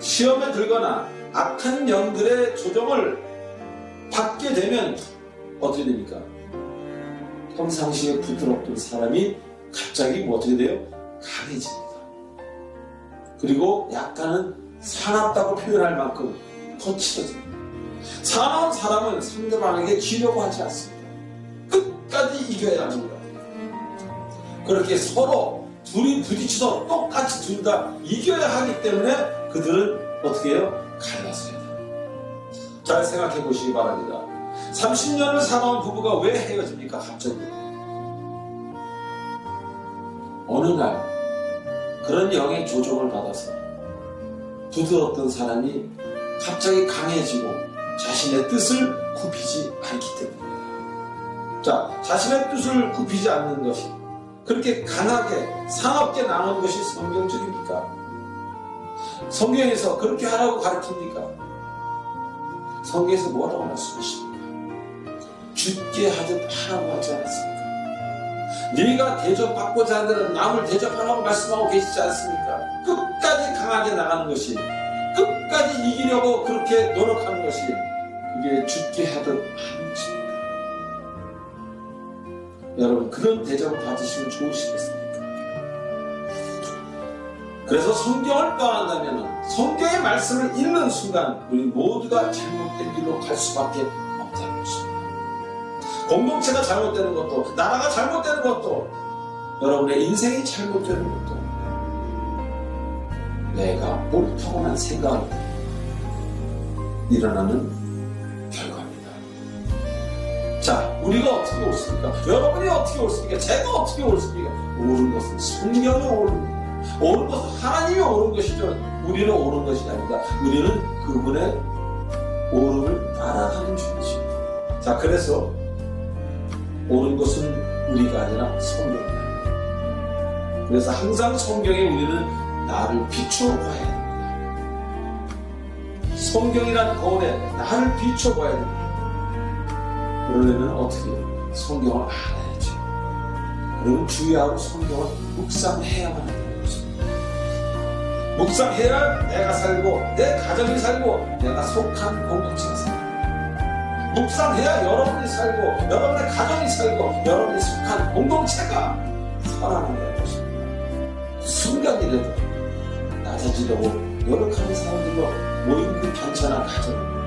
시험에 들거나 악한 영들의 조정을 받게 되면 어떻게 됩니까? 평상시에 부드럽던 사람이 갑자기 뭐 어떻게 돼요? 강해집니다. 그리고 약간은 사납다고 표현할 만큼 거칠어집니다. 사나운 사람은 상대방에게 지려고 하지 않습니다. 끝까지 이겨야 합니다. 그렇게 서로 둘이 부딪혀서 똑같이 둘 다 이겨야 하기 때문에 그들은 어떻게 해요? 갈라서야 돼요. 잘 생각해 보시기 바랍니다. 30년을 살아온 부부가 왜 헤어집니까? 갑자기. 어느 날 그런 영의 조종을 받아서 부드럽던 사람이 갑자기 강해지고 자신의 뜻을 굽히지 않기 때문입니다. 자, 자신의 뜻을 굽히지 않는 것이 그렇게 강하게 상업게 나오는 것이 성경적입니까? 성경에서 그렇게 하라고 가르칩니까? 성경에서 뭐라고 말씀하십니까? 죽게 하듯 하라고 하지 않았습니까? 네가 대접받고자 하는 남을 대접하라고 말씀하고 계시지 않습니까? 끝까지 강하게 나가는 것이 끝까지 이기려고 그렇게 노력하는 것이 그게 죽게 하듯 하는 것입니다. 여러분 그런 대접을 받으시면 좋으시겠습니까? 그래서 성경을 떠난다면 성경의 말씀을 읽는 순간 우리 모두가 잘못된 길로 갈 수밖에 없다는 것입니다. 공동체가 잘못되는 것도 나라가 잘못되는 것도 여러분의 인생이 잘못되는 것도 내가 옳다고만 생각하고 일어나는 우리가 어떻게 옳습니까? 여러분이 어떻게 옳습니까? 제가 어떻게 옳습니까? 옳은 것은 성경이 옳습니다. 옳은 것은 하나님이 옳은 것이죠. 우리는 옳은 것이 아니다. 우리는 그분의 옳음을 따라가는 중이죠. 자, 그래서 옳은 것은 우리가 아니라 성경이다. 그래서 항상 성경에 우리는 나를 비추어 봐야 됩니다. 성경이란 거울에 나를 비추어 봐야 됩니다. 그러려면 어떻게? 성경을 알아야죠. 그리고 주의하고 성경을 묵상해야만 하는 것입니다. 묵상해야 내가 살고 내 가정이 살고 내가 속한 공동체가 살고 묵상해야 여러분이 살고 여러분의 가정이 살고 여러분이 속한 공동체가 살아나는 것입니다. 순간이라도 낮아지려고 노력하는 사람들로 모인 그 편찮은 가정